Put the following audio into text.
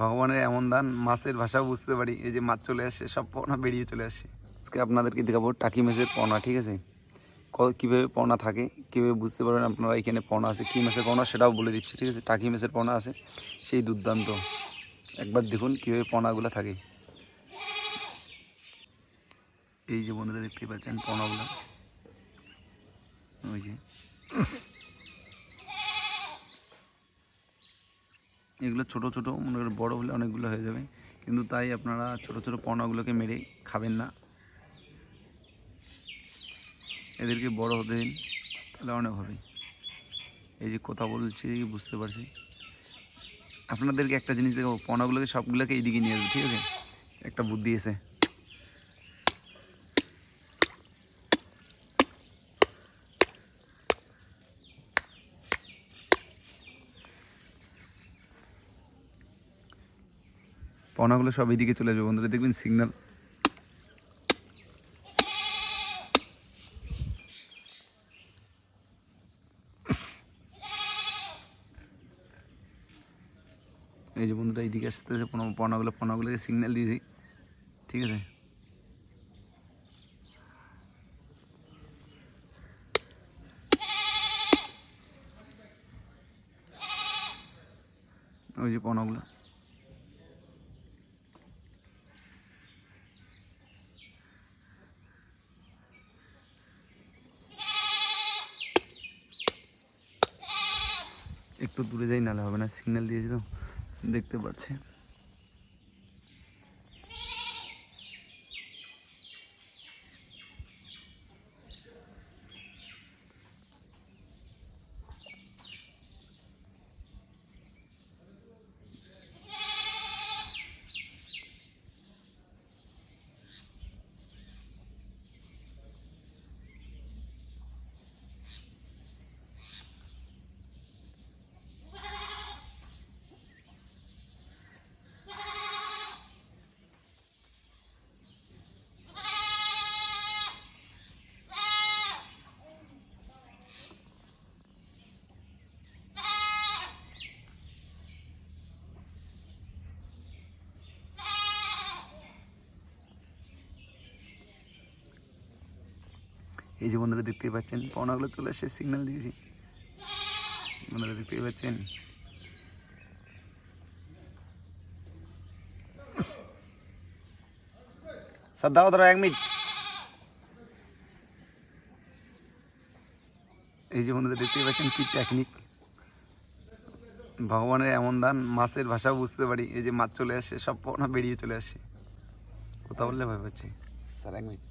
ভগবানের এমন দান, মাছের ভাষাও বুঝতে পারি। এই যে মাছ চলে আসে, সব পনা বেরিয়ে চলে আসে। আজকে আপনাদেরকে দেখাবো টাকি মাছের পনা ঠিক আছে? কীভাবে পনা থাকে, কীভাবে বুঝতে পারবেন আপনারা এখানে পনা আছে, কী মাছের পনা সেটাও বলে দিচ্ছি, ঠিক আছে? টাকি মাছের পনা আছে, সেই দুর্দান্ত। একবার দেখুন কীভাবে পনাগুলো থাকে। এই যে বন্ধুরা দেখতে পাচ্ছেন পনাগুলো ওই যে। এগুলো ছোট ছোট, মনে করেন বড়ো হলে অনেকগুলো হয়ে যাবে। কিন্তু তাই আপনারা ছোট ছোট পনাগুলোকে মেরে খাবেন না। এদেরকে বড় হতে দিন, তাহলে অনেক হবে। এই যে কথা বলছি, বুঝতে পারছি। আপনাদেরকে একটা জিনিস দেখো পনাগুলোকে সবগুলোকে এইদিকে নিয়ে আসবে ঠিক আছে? একটা বুদ্ধি এসে। পনাগুলো সব এদিকে চলে যাবে বন্ধুরা, দেখবেন সিগন্যাল এই যে বন্ধুরা এইদিকে আসতেছে পনা- পনাগুলো পনাগুলোকে সিগন্যাল দিয়েছি। ঠিক আছে? ওই যে পনাগুলো একটু দূরে যাই নাহলে হবে না। সিগন্যাল দিয়েছি তো দেখতে পাচ্ছে। এই যে বন্ধুরা দেখতেই পাচ্ছেন পনাগুলো চলে আসছে সিগন্যাল দিয়েছি। বন্ধুরা দেখতেই পাচ্ছেন। স্যার, দাঁড়াও দাঁড়াও, এক মিনিট। এই যে বন্ধুরা দেখতেই পাচ্ছেন কি টেকনিক ভগবানের এমন দান, মাছের ভাষাও বুঝতে পারি। এই যে মাছ চলে আসে সব পনা বেরিয়ে চলে আসে কথা বললে ভয় পাচ্ছি। স্যার, এক মিনিট।